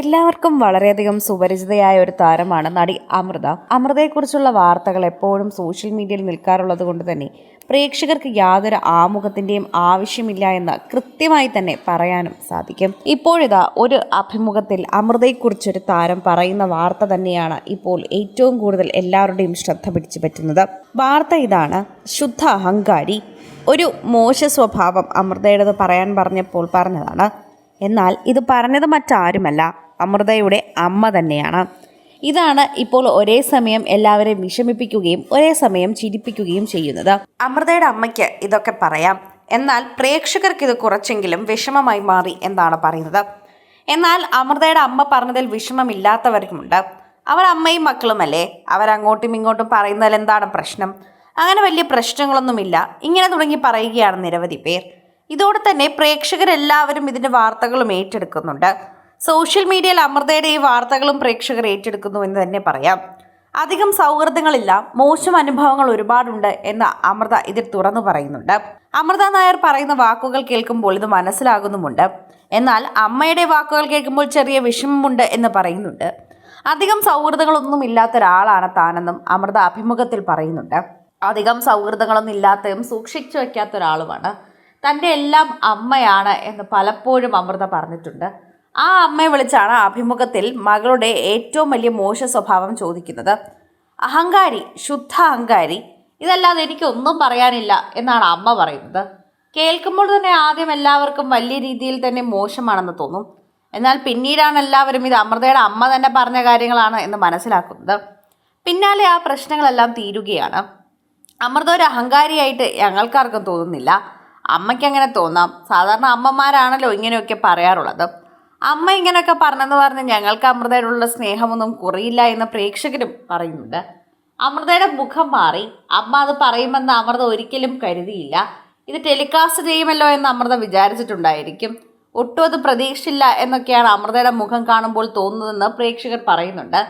എല്ലാവർക്കും വളരെയധികം സുപരിചിതയായ ഒരു താരമാണ് നടി അമൃത. അമൃതയെക്കുറിച്ചുള്ള വാർത്തകൾ എപ്പോഴും സോഷ്യൽ മീഡിയയിൽ നിൽക്കാറുള്ളത് കൊണ്ട് തന്നെ പ്രേക്ഷകർക്ക് യാതൊരു ആമുഖത്തിന്റെയും ആവശ്യമില്ല എന്ന് കൃത്യമായി തന്നെ പറയാനും സാധിക്കും. ഇപ്പോഴിതാ ഒരു അഭിമുഖത്തിൽ അമൃതയെക്കുറിച്ചൊരു താരം പറയുന്ന വാർത്ത തന്നെയാണ് ഇപ്പോൾ ഏറ്റവും കൂടുതൽ എല്ലാവരുടെയും ശ്രദ്ധ പിടിച്ചു പറ്റുന്നത്. വാർത്ത ഇതാണ്. ശുദ്ധ അഹങ്കാരി ഒരു മോശ സ്വഭാവം അമൃതയുടേത് പറയാൻ പറഞ്ഞപ്പോൾ പറഞ്ഞതാണ്. എന്നാൽ ഇത് പറഞ്ഞത് മറ്റാരുമല്ല. അമൃതയുടെ അമ്മ തന്നെയാണ്. ഇതാണ് ഇപ്പോൾ ഒരേ സമയം എല്ലാവരെയും വിഷമിപ്പിക്കുകയും ഒരേ സമയം ചിരിപ്പിക്കുകയും ചെയ്യുന്നത്. അമൃതയുടെ അമ്മയ്ക്ക് ഇതൊക്കെ പറയാം. എന്നാൽ പ്രേക്ഷകർക്ക് ഇത് കുറച്ചെങ്കിലും വിഷമമായി മാറി എന്നാണ് പറയുന്നത്. എന്നാൽ അമൃതയുടെ അമ്മ പറഞ്ഞതിൽ വിഷമമില്ലാത്തവർക്കുമുണ്ട്. അവർ അമ്മയും മക്കളുമല്ലേ? അവരങ്ങോട്ടും ഇങ്ങോട്ടും പറയുന്നതിൽ എന്താണ് പ്രശ്നം? അങ്ങനെ വലിയ പ്രശ്നങ്ങളൊന്നുമില്ല. ഇങ്ങനെ തുടങ്ങി പറയുകയാണ് നിരവധി പേർ. ഇതോടെ തന്നെ പ്രേക്ഷകരെല്ലാവരും ഇതിന്റെ വാർത്തകളും ഏറ്റെടുക്കുന്നുണ്ട്. സോഷ്യൽ മീഡിയയിൽ അമൃതയുടെ ഈ വാർത്തകളും പ്രേക്ഷകർ ഏറ്റെടുക്കുന്നു എന്ന് തന്നെ പറയാം. അധികം സൗഹൃദങ്ങളില്ല മോശം അനുഭവങ്ങൾ ഒരുപാടുണ്ട് എന്ന് അമൃത ഇതിൽ തുറന്നു പറയുന്നുണ്ട്. അമൃത നായർ പറയുന്ന വാക്കുകൾ കേൾക്കുമ്പോൾ ഇത് മനസ്സിലാകുന്നുമുണ്ട്. എന്നാൽ അമ്മയുടെ വാക്കുകൾ കേൾക്കുമ്പോൾ ചെറിയ വിഷമമുണ്ട് എന്ന് പറയുന്നുണ്ട്. അധികം സൗഹൃദങ്ങളൊന്നും ഇല്ലാത്ത ഒരാളാണ് താനെന്നും അമൃത അഭിമുഖത്തിൽ പറയുന്നുണ്ട്. അധികം സൗഹൃദങ്ങളൊന്നും ഇല്ലാത്തതും സൂക്ഷിച്ചു വയ്ക്കാത്ത ഒരാളുമാണ്. തന്റെ എല്ലാം അമ്മയാണ് എന്ന് പലപ്പോഴും അമൃത പറഞ്ഞിട്ടുണ്ട്. ആ അമ്മയെ വിളിച്ചാണ് അഭിമുഖത്തിൽ മകളുടെ ഏറ്റവും വലിയ മോശ സ്വഭാവം ചോദിക്കുന്നത്. അഹങ്കാരി ശുദ്ധ അഹങ്കാരി ഇതല്ലാതെ എനിക്കൊന്നും പറയാനില്ല എന്നാണ് അമ്മ പറയുന്നത്. കേൾക്കുമ്പോൾ തന്നെ ആദ്യം എല്ലാവർക്കും വലിയ രീതിയിൽ തന്നെ മോശമാണെന്ന് തോന്നും. എന്നാൽ പിന്നീടാണ് എല്ലാവരും ഇത് അമൃതയുടെ അമ്മ തന്നെ പറഞ്ഞ കാര്യങ്ങളാണ് എന്ന് മനസ്സിലാക്കുന്നത്. പിന്നാലെ ആ പ്രശ്നങ്ങളെല്ലാം തീരുകയാണ്. അമൃത ഒരു അഹങ്കാരിയായിട്ട് ഞങ്ങൾക്കാർക്കും തോന്നുന്നില്ല. അമ്മയ്ക്ക് അങ്ങനെ തോന്നാം. സാധാരണ അമ്മമാരാണല്ലോ ഇങ്ങനെയൊക്കെ പറയാറുള്ളത്. അമ്മ ഇങ്ങനെയൊക്കെ പറഞ്ഞെന്ന് പറഞ്ഞ് ഞങ്ങൾക്ക് അമൃതയോടുള്ള സ്നേഹമൊന്നും കുറയില്ല എന്ന് പ്രേക്ഷകരും പറയുന്നുണ്ട്. അമൃതയുടെ മുഖം മാറി. അമ്മ അത് പറയുമെന്ന് അമൃത ഒരിക്കലും കരുതിയില്ല. ഇത് ടെലികാസ്റ്റ് ചെയ്യുമല്ലോ എന്ന് അമൃത വിചാരിച്ചിട്ടുണ്ടായിരിക്കും. ഒട്ടും അത് പ്രതീക്ഷിച്ചില്ല എന്നൊക്കെയാണ് അമൃതയുടെ മുഖം കാണുമ്പോൾ തോന്നുന്നതെന്ന് പ്രേക്ഷകർ പറയുന്നുണ്ട്.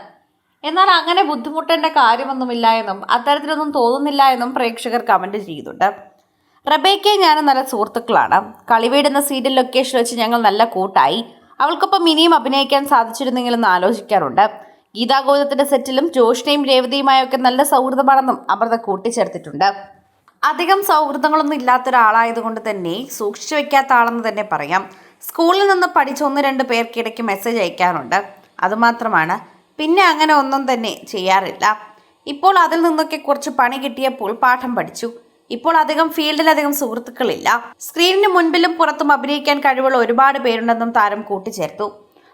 എന്നാൽ അങ്ങനെ ബുദ്ധിമുട്ടേണ്ട കാര്യമൊന്നുമില്ല എന്നും അത്തരത്തിലൊന്നും തോന്നുന്നില്ല എന്നും പ്രേക്ഷകർ കമന്റ് ചെയ്യുന്നുണ്ട്. റബേക്കയും ഞാനും നല്ല സുഹൃത്തുക്കളാണ്. കളിവീടുന്ന സീരിയൽ ലൊക്കേഷൻ വെച്ച് ഞങ്ങൾ നല്ല കൂട്ടായി. അവൾക്കൊപ്പം ഇനിയും അഭിനയിക്കാൻ സാധിച്ചിരുന്നെങ്കിലെന്ന് ആലോചിക്കാറുണ്ട്. ഗീതാഗോദത്തിന്റെ സെറ്റിലും ജോഷിനെയും രേവതിയുമായൊക്കെ നല്ല സൗഹൃദമാണെന്നും അമൃത കൂട്ടിച്ചേർത്തിട്ടുണ്ട്. അധികം സൗഹൃദങ്ങളൊന്നും ഇല്ലാത്ത ഒരാളായതുകൊണ്ട് തന്നെ സൂക്ഷിച്ചു വെക്കാത്ത ആളെന്ന് തന്നെ പറയാം. സ്കൂളിൽ നിന്ന് പഠിച്ച ഒന്ന് രണ്ട് പേർക്കിടയ്ക്ക് മെസ്സേജ് അയക്കാറുണ്ട്. അതുമാത്രമാണ് പിന്നെ അങ്ങനെ ഒന്നും തന്നെ ചെയ്യാറില്ല. ഇപ്പോൾ അതിൽ നിന്നൊക്കെ കുറച്ച് പണി കിട്ടിയപ്പോൾ പാഠം പഠിച്ചു. ഇപ്പോൾ അധികം ഫീൽഡിൽ അധികം സുഹൃത്തുക്കളില്ല. സ്ക്രീനിന് മുൻപിലും പുറത്തും അഭിനയിക്കാൻ കഴിവുള്ള ഒരുപാട് പേരുണ്ടെന്നും താരം കൂട്ടിച്ചേർത്തു.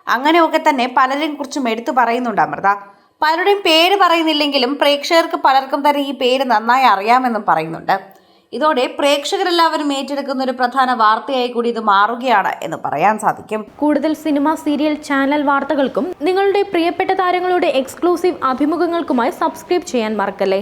അങ്ങനെയൊക്കെ തന്നെ പലരെയും കുറിച്ചും എടുത്തു പറയുന്നുണ്ട് അമൃത. പലരുടെയും പേര് പറയുന്നില്ലെങ്കിലും പ്രേക്ഷകർക്ക് പലർക്കും തന്നെ ഈ പേര് നന്നായി അറിയാമെന്നും പറയുന്നുണ്ട്. ഇതോടെ പ്രേക്ഷകരെല്ലാവരും ഏറ്റെടുക്കുന്ന ഒരു പ്രധാന വാർത്തയായി കൂടി ഇത് മാറുകയാണ് എന്ന് പറയാൻ സാധിക്കും. കൂടുതൽ സിനിമ സീരിയൽ ചാനൽ വാർത്തകൾക്കും നിങ്ങളുടെ പ്രിയപ്പെട്ട താരങ്ങളുടെ എക്സ്ക്ലൂസീവ് അഭിമുഖങ്ങൾക്കുമായി സബ്സ്ക്രൈബ് ചെയ്യാൻ മറക്കല്ലേ?